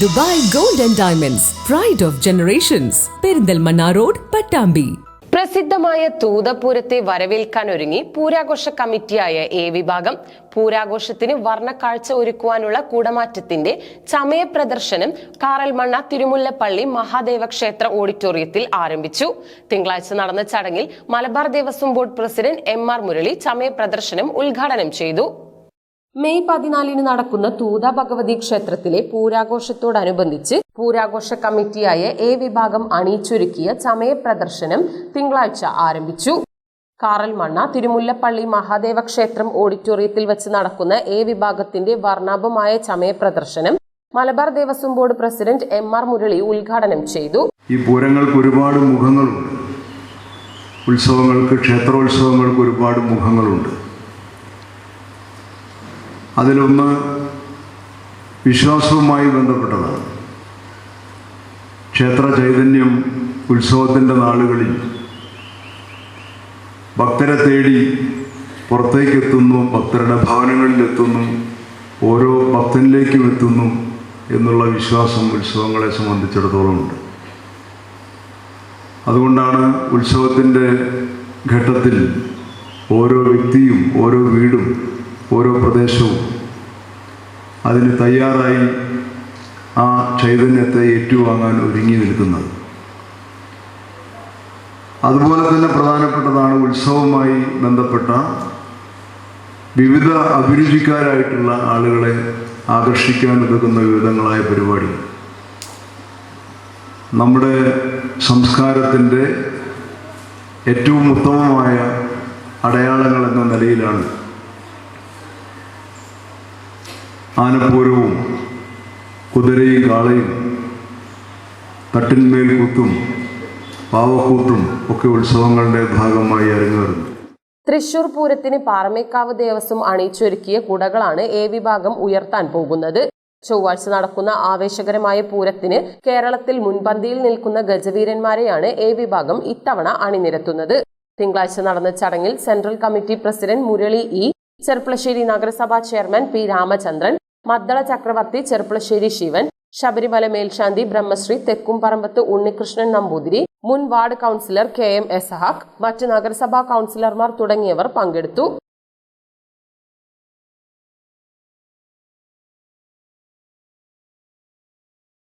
Dubai gold and diamonds pride of generations Perinthalmanna road Pattambi. പ്രസിദ്ധമായ തൂതപൂരത്തെ വരവേൽക്കാൻ ഒരുങ്ങി പൂരാഘോഷ കമ്മിറ്റിയായ എ വിഭാഗം പൂരാഘോഷത്തിന് വർണക്കാഴ്ച ഒരുക്കുവാനുള്ള കൂടമാറ്റത്തിന്റെ ചമയ പ്രദർശനം കാറൽമണ്ണ തിരുമുല്ലപ്പള്ളി മഹാദേവ ക്ഷേത്ര ഓഡിറ്റോറിയത്തിൽ ആരംഭിച്ചു. തിങ്കളാഴ്ച നടന്ന ചടങ്ങിൽ Malabar Devaswom board president M R Murali ചമയ പ്രദർശനം ഉദ്ഘാടനം ചെയ്തു. മെയ് പതിനാലിന് നടക്കുന്ന തൂത ഭഗവതി ക്ഷേത്രത്തിലെ പൂരാഘോഷത്തോടനുബന്ധിച്ച് പൂരാഘോഷ കമ്മിറ്റിയായ എ വിഭാഗം അണിയിച്ചൊരുക്കിയ ചമയ പ്രദർശനം തിങ്കളാഴ്ച ആരംഭിച്ചു. കാറൽമണ്ണ തിരുമുല്ലപ്പള്ളി മഹാദേവ ക്ഷേത്രം ഓഡിറ്റോറിയത്തിൽ വെച്ച് നടക്കുന്ന എ വിഭാഗത്തിന്റെ വർണാഭമായ ചമയ പ്രദർശനം Malabar Devaswom board president M R Murali ഉദ്ഘാടനം ചെയ്തു. ഈ പൂരങ്ങൾക്ക് ഒരുപാട് മുഖങ്ങളുണ്ട്. ഉത്സവങ്ങൾക്ക് ക്ഷേത്രോത്സവങ്ങൾക്ക് ഒരുപാട് മുഖങ്ങളുണ്ട്. അതിലൊന്ന് വിശ്വാസവുമായി ബന്ധപ്പെട്ടതാണ്. ക്ഷേത്ര ചൈതന്യം ഉത്സവത്തിന്റെ നാളുകളിൽ ഭക്തരെ തേടി പുറത്തേക്ക് എത്തുന്നു ഭക്തരുടെ ഭവനങ്ങളിലെത്തുന്നു ഓരോ ഭക്തനിലേക്കും എത്തുന്നു എന്നുള്ള വിശ്വാസം ഉത്സവങ്ങളെ സംബന്ധിച്ചിടത്തോളം ഉണ്ട്. അതുകൊണ്ടാണ് ഉത്സവത്തിന്റെ ഘട്ടത്തിൽ ഓരോ വ്യക്തിയും ഓരോ വീടും ഓരോ പ്രദേശവും അതിന് തയ്യാറായി ആ ചൈതന്യത്തെ ഏറ്റുവാങ്ങാൻ ഒരുങ്ങി നിൽക്കുന്നത്. അതുപോലെ തന്നെ പ്രധാനപ്പെട്ടതാണ് ഉത്സവവുമായി ബന്ധപ്പെട്ട വിവിധ അഭിരുചിക്കാരായിട്ടുള്ള ആളുകളെ ആകർഷിക്കാൻ ഉതകുന്ന വിവിധങ്ങളായ പരിപാടി. നമ്മുടെ സംസ്കാരത്തിന്റെ ഏറ്റവും ഉത്തമമായ അടയാളങ്ങൾ എന്ന നിലയിലാണ് ആനപ്പൂരവും കുതിരയും കാളയും തട്ടിന്മേൽ കൂത്തും പാവക്കൂത്തും ഒക്കെ ഉത്സവങ്ങളുടെ ഭാഗമായി അരങ്ങേറുന്നു. തൃശൂർ പൂരത്തിന് പാറമേക്കാവ് ദേവസ്വം അണിയിച്ചൊരുക്കിയ കുടകളാണ് എ വിഭാഗം ഉയർത്താൻ പോകുന്നത്. ചൊവ്വാഴ്ച നടക്കുന്ന ആവേശകരമായ പൂരത്തിന് കേരളത്തിൽ മുൻപന്തിയിൽ നിൽക്കുന്ന ഗജവീരന്മാരെയാണ് എ വിഭാഗം ഇത്തവണ അണിനിരത്തുന്നത്. തിങ്കളാഴ്ച നടന്ന ചടങ്ങിൽ central committee president Murali E Cherpulassery നഗരസഭാ ചെയർമാൻ പി രാമചന്ദ്രൻ മദ്ദള ചക്രവർത്തി ചെർപ്പളശ്ശേരി ശിവൻ ശബരിമല മേൽശാന്തി ബ്രഹ്മശ്രീ തെക്കുംപറമ്പത്ത് ഉണ്ണികൃഷ്ണൻ നമ്പൂതിരി മുൻ വാർഡ് കൗൺസിലർ കെ എം എസഹാഖ് മറ്റ് നഗരസഭാ കൗൺസിലർമാർ തുടങ്ങിയവർ പങ്കെടുത്തു.